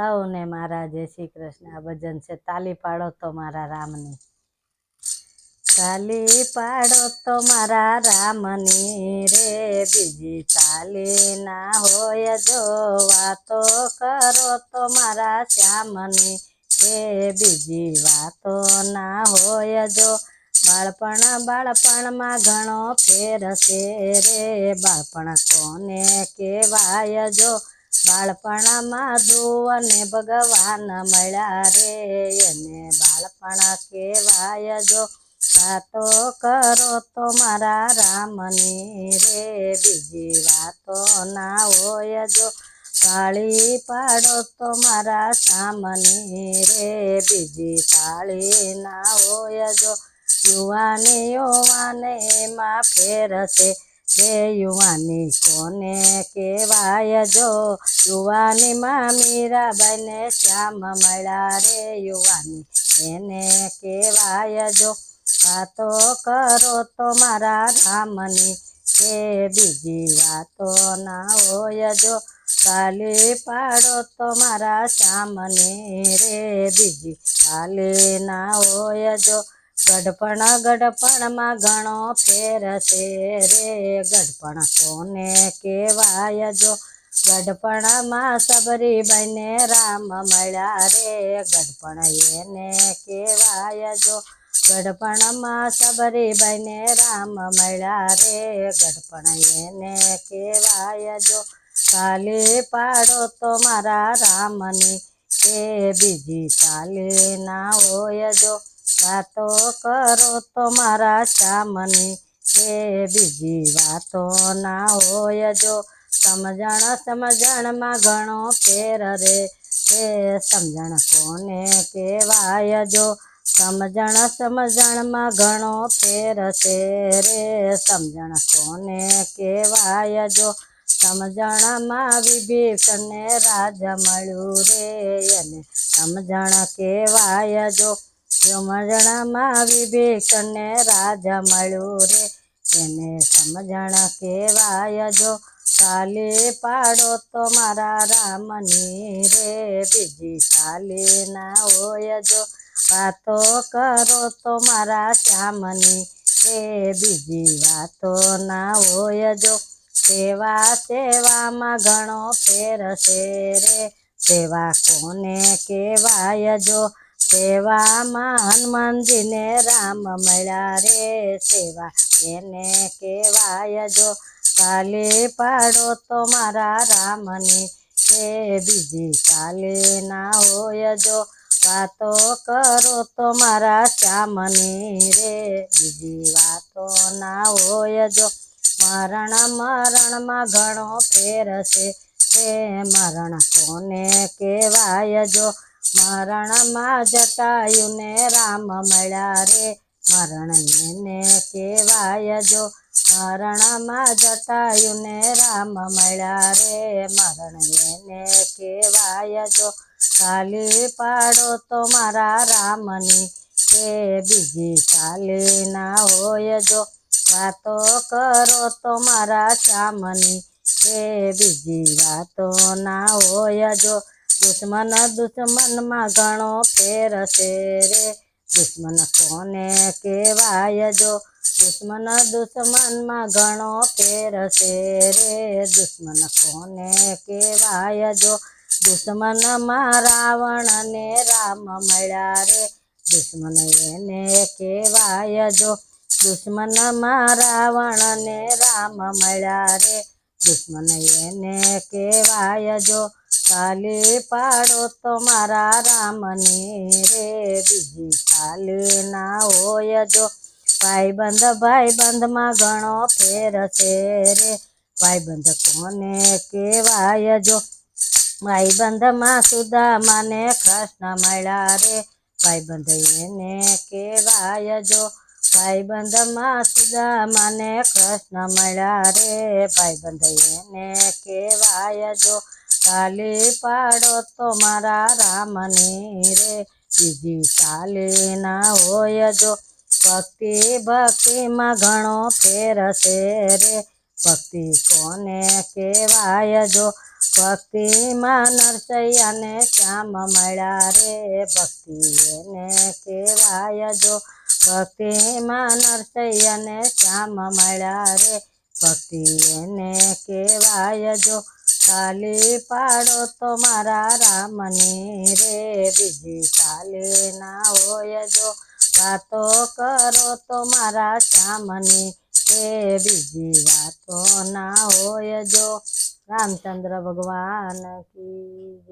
સૌને મારા જય શ્રી કૃષ્ણ, આ ભજન છે. તાલી પાડો તો મારા રામની. તાલી પાડો તો મારા રામની રે. બીજી તાલી ના હોય જો વાતો કરો તો મારા શ્યામની રે. બીજી વાતો ના હોય જો બાળપણ બાળપણમાં ઘણો ફેર છે રે. બાળપણ કોને કહેવાય જો બાળપણમાં ધ્રુવ અને ભગવાન મળ્યા રે. એને બાળપણ કહેવાય, જો વાતો કરો તો મારા રામની રે. બીજી વાતો ના હોય, જો તાળી પાડો તો મારા સામની રે. બીજી તાળી ના હોય, જો યુવાની યુવાને એમાં ફેર છે યુવાની કોને કહેવાય જો, યુવાની મામીરા મીરાબાઈને શ્યામ મળ્યા રે યુવાની. એને કહેવાય જો વાતો કરો તો મારા રામની. કે બીજી વાતો ના હોય જો કાલી પાડો તો મારા શ્યામની. રે બીજી કાલી ના હોય જો ગઢપણ ગઢપણમાં ઘણો ફેર છે રે. ગઢપણ કોને કહેવાય જો? ગઢપણમાં બને રામ મળ્યા રે. ગઢપણ એને કહેવાય જો? ગઢપણમાં બને રામ મળ્યા રે. ગઢપણ એને કહેવાય જો? કાલી પાડો તો મારા રામની. એ બીજી તાલી ના હોય જો? વાતો કરો તો મારા સામને એ બીજી વાતો ના હોય જો. સમજણ, સમજણમાં ઘણો ફેર રે તે સમજણ કોને કહેવાય જો? સમજણ, સમજણમાં ઘણો ફેર છે રે. સમજણ કોને કહેવાય જો? સમજણમાં વિભીષણને રાજ મળ્યું રે. એને સમજણ કહેવાય જો? સમજણમાં વિભીષણને રાજા મળ્યું રે. એને સમજણ કહેવાય, જો તાલી પાડો તો મારા રામની રે. બીજી તાલી ના હોય, જો વાતો કરો તો મારા શ્યામની રે. બીજી વાતો ના હોય, જો સેવા સેવામાં ઘણો ફેર છે રે. સેવા કોને કહેવાય, જો સેવામાં હનુમાનજીને રામ મળ્યા રે સેવા. એને કેવાય જો કાલે પાડો તો મારા રામની કે બીજી. કાલે ના હોય જો વાતો કરો તો મારા શ્યામની રે બીજી. વાતો ના હોય જો મરણ મરણમાં ઘણો ફેર છે. તે મરણ, કોને કહેવાય જો મરણમાં જટાયુને રામ મળ્યા રે. મરણ એને કહેવાય જો. મરણમાં જટાયુને રામ મળ્યા રે. મરણ એને કહેવાય જો. કાલી પાડો તો મારા રામની કે બીજી કાલી ના હોય જો. વાતો કરો તો મારા શ્યામની કે બીજી વાતો ના હોય જો. દુશ્મન દુશ્મનમાં ઘણો ફેરશે રે. દુશ્મન કોને કહેવાય જો? દુશ્મન દુશ્મનમાં ઘણો ફેરશે રે. દુશ્મન કોને કહેવાય જો? દુશ્મનમાં રાવણને રામ મળ્યા રે. દુશ્મન એને કહેવાય જો? દુશ્મનમાં રાવણને રામ મળ્યા રે. દુશ્મન એને કહેવાય જો? તાલી પાડો તો મારા રામની રે. બીજી કાલે ના હોય જો. ભાઈબંધ ભાઈબંધમાં ઘણો ફેર છે રે. ભાઈબંધ કોને કહેવાય જો? ભાઈબંધમાં સુદામાને કૃષ્ણ મળ્યા રે. ભાઈબંધ એને કહેવાય જો? ભાઈબંધમાં સુદામાને કૃષ્ણ મળ્યા રે. ભાઈબંધ એને કહેવાય જો? તાલી પાડો તો મારા રામની રે. બીજી તાલી ના હોય જો ભક્તિ, ભક્તિમાં ઘણો ફેર છે રે. ભક્તિ કોને કહેવાય જો? ભક્તિમાં નરસૈયાને શ્યામ મળ્યા રે. ભક્તિ એને કહેવાય જો? ભક્તિમાં નરસૈયાને શ્યામ મળ્યા રે. ભક્તિ એને કહેવાય જો? તાલી પાડો તો મારા રામની રે બીજી કાલે ના હોય જો વાતો કરો તો મારા શ્યામને રે બીજી વાતો ના હોય જો રામચંદ્ર ભગવાન કી.